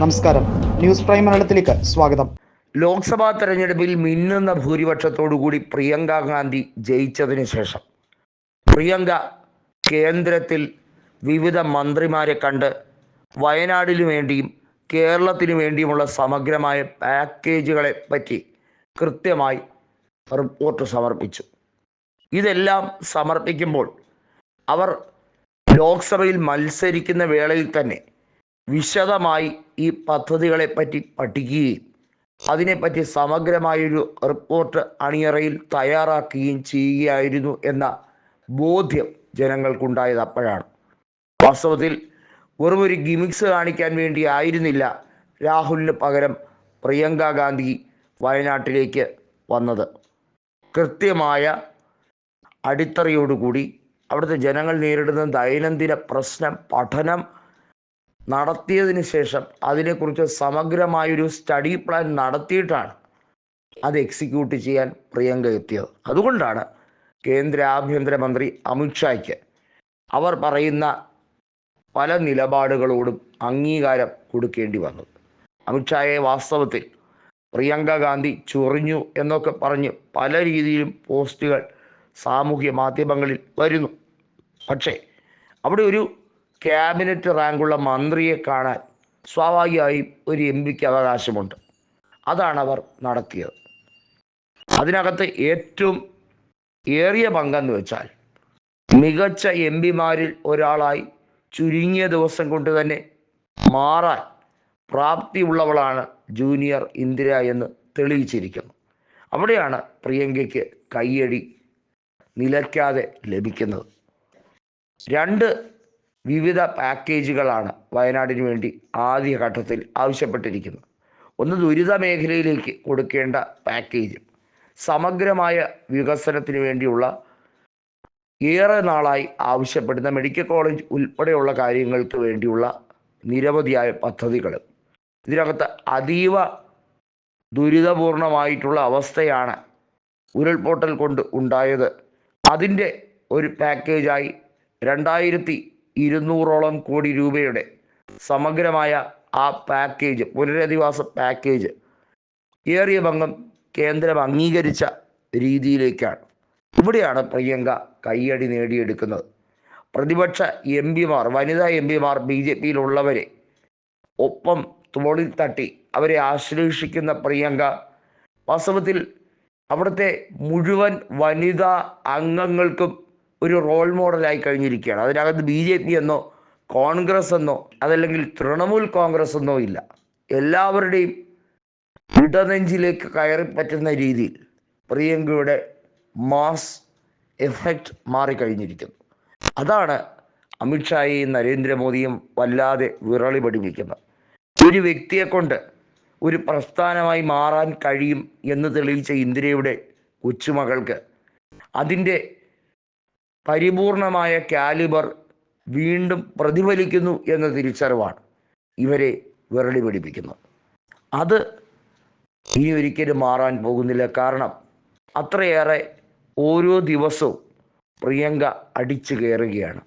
നമസ്കാരം. News prime മലയാളത്തിലേക്ക് സ്വാഗതം. ലോക്സഭാ തെരഞ്ഞെടുപ്പിൽ മിന്നുന്ന ഭൂരിപക്ഷത്തോടുകൂടി പ്രിയങ്ക ഗാന്ധി ജയിച്ചതിന് ശേഷം. പ്രിയങ്ക കേന്ദ്രത്തിൽ വിവിധ മന്ത്രിമാരെ കണ്ട് വയനാടിനു വേണ്ടിയും കേരളത്തിനു വേണ്ടിയുമുള്ള സമഗ്രമായ പാക്കേജുകളെ പറ്റി കൃത്യമായി റിപ്പോർട്ട് സമർപ്പിച്ചു. ഇതെല്ലാം സമർപ്പിക്കുമ്പോൾ അവർ ലോക്സഭയിൽ മത്സരിക്കുന്ന വേളയിൽ തന്നെ വിശദമായി ഈ പദ്ധതികളെ പറ്റി പഠിക്കുകയും അതിനെപ്പറ്റി സമഗ്രമായൊരു റിപ്പോർട്ട് അണിയറയിൽ തയ്യാറാക്കുകയും ചെയ്യുകയായിരുന്നു എന്ന ബോധ്യം ജനങ്ങൾക്കുണ്ടായത് അപ്പോഴാണ്. വാസ്തവത്തിൽ വെറും ഒരു ഗിമിക്സ് കാണിക്കാൻ വേണ്ടി ആയിരുന്നില്ല രാഹുലിന് പകരം പ്രിയങ്ക ഗാന്ധി വയനാട്ടിലേക്ക് വന്നത്. കൃത്യമായ അടിത്തറയോടുകൂടി അവിടുത്തെ ജനങ്ങൾ നേരിടുന്ന ദൈനംദിന പ്രശ്നം പഠനം നടത്തിയതിന് ശേഷം അതിനെക്കുറിച്ച് സമഗ്രമായൊരു സ്റ്റഡി പ്ലാൻ നടത്തിയിട്ടാണ് അത് എക്സിക്യൂട്ട് ചെയ്യാൻ പ്രിയങ്ക എത്തിയത്. അതുകൊണ്ടാണ് കേന്ദ്ര ആഭ്യന്തരമന്ത്രി അമിത്ഷായ്ക്ക് അവർ പറയുന്ന പല നിലപാടുകളോടും അംഗീകാരം കൊടുക്കേണ്ടി വന്നത്. അമിത്ഷായെ വാസ്തവത്തിൽ പ്രിയങ്ക ഗാന്ധി ചൊറിഞ്ഞു എന്നൊക്കെ പറഞ്ഞ് പല രീതിയിലും പോസ്റ്റുകൾ സാമൂഹ്യ മാധ്യമങ്ങളിൽ വരുന്നു. പക്ഷേ അവിടെ ഒരു ക്യാബിനറ്റ് റാങ്കുള്ള മന്ത്രിയെ കാണാൻ സ്വാഭാവികമായും ഒരു എം പിക്ക് അവകാശമുണ്ട്. അതാണ് അവർ നടത്തിയത്. അതിനകത്ത് ഏറ്റവും ഏറിയ പങ്കെന്ന് വെച്ചാൽ മികച്ച എം പിമാരിൽ ഒരാളായി ചുരുങ്ങിയ ദിവസം കൊണ്ട് തന്നെ മാറാൻ പ്രാപ്തിയുള്ളവളാണ് ജൂനിയർ ഇന്ദിര എന്ന് തെളിയിച്ചിരിക്കുന്നു. അവിടെയാണ് പ്രിയങ്കയ്ക്ക് കയ്യടി നിലയ്ക്കാതെ ലഭിക്കുന്നത്. രണ്ട് വിവിധ പാക്കേജുകളാണ് വയനാടിന് വേണ്ടി ആദ്യഘട്ടത്തിൽ ആവശ്യപ്പെട്ടിരിക്കുന്നത്. ഒന്ന് ദുരിത മേഖലയിലേക്ക് കൊടുക്കേണ്ട പാക്കേജ്. സമഗ്രമായ വികസനത്തിന് വേണ്ടിയുള്ള ഏറെ നാളായി ആവശ്യപ്പെടുന്ന മെഡിക്കൽ കോളേജ് ഉൾപ്പെടെയുള്ള കാര്യങ്ങൾക്ക് വേണ്ടിയുള്ള നിരവധിയായ പദ്ധതികൾ. ഇതിനകത്ത് അതീവ ദുരിതപൂർണമായിട്ടുള്ള അവസ്ഥയാണ് ഉരുൾപൊട്ടൽ കൊണ്ട് ഉണ്ടായത്. അതിന്റെ ഒരു പാക്കേജായി രണ്ടായിരത്തി ഇരുന്നൂറോളം കോടി രൂപയുടെ സമഗ്രമായ ആ പാക്കേജ് പുനരധിവാസ പാക്കേജ് ഏറിയ പങ്കം കേന്ദ്രം അംഗീകരിച്ച രീതിയിലേക്കാണ്. ഇവിടെയാണ് പ്രിയങ്ക കയ്യടി നേടിയെടുക്കുന്നത്. പ്രതിപക്ഷ എം പിമാർ വനിതാ എം പിമാർ ബി ജെ പിയിലുള്ളവരെ ഒപ്പം തോളിൽ തട്ടി അവരെ ആശ്ലേഷിക്കുന്ന പ്രിയങ്ക വാസ്തവത്തിൽ അവിടുത്തെ മുഴുവൻ വനിതാ അംഗങ്ങൾക്കും ഒരു റോൾ മോഡലായി കഴിഞ്ഞിരിക്കുകയാണ്. അതിനകത്ത് ബി ജെ പി എന്നോ കോൺഗ്രസ് എന്നോ അതല്ലെങ്കിൽ തൃണമൂൽ കോൺഗ്രസ് എന്നോ ഇല്ല. എല്ലാവരുടെയും ഇടനെഞ്ചിലേക്ക് കയറി പറ്റുന്ന രീതിയിൽ പ്രിയങ്കയുടെ മാസ് എഫക്റ്റ് മാറിക്കഴിഞ്ഞിരിക്കുന്നു. അതാണ് അമിത്ഷായെയും നരേന്ദ്രമോദിയും വല്ലാതെ വിറളി പഠിപ്പിക്കുന്നത്. ഒരു വ്യക്തിയെ കൊണ്ട് ഒരു പ്രസ്ഥാനമായി മാറാൻ കഴിയും എന്ന് തെളിയിച്ച ഇന്ദിരയുടെ കൊച്ചുമകൾക്ക് അതിന്റെ പരിപൂർണമായ കാലിബർ വീണ്ടും പ്രതിഫലിക്കുന്നു എന്ന തിരിച്ചറിവാണ് ഇവരെ വിരളി പിടിപ്പിക്കുന്നത്. അത് ഇനി ഒരിക്കലും മാറാൻ പോകുന്നില്ല. കാരണം അത്രയേറെ ഓരോ ദിവസവും പ്രിയങ്ക അടിച്ചു കയറുകയാണ്.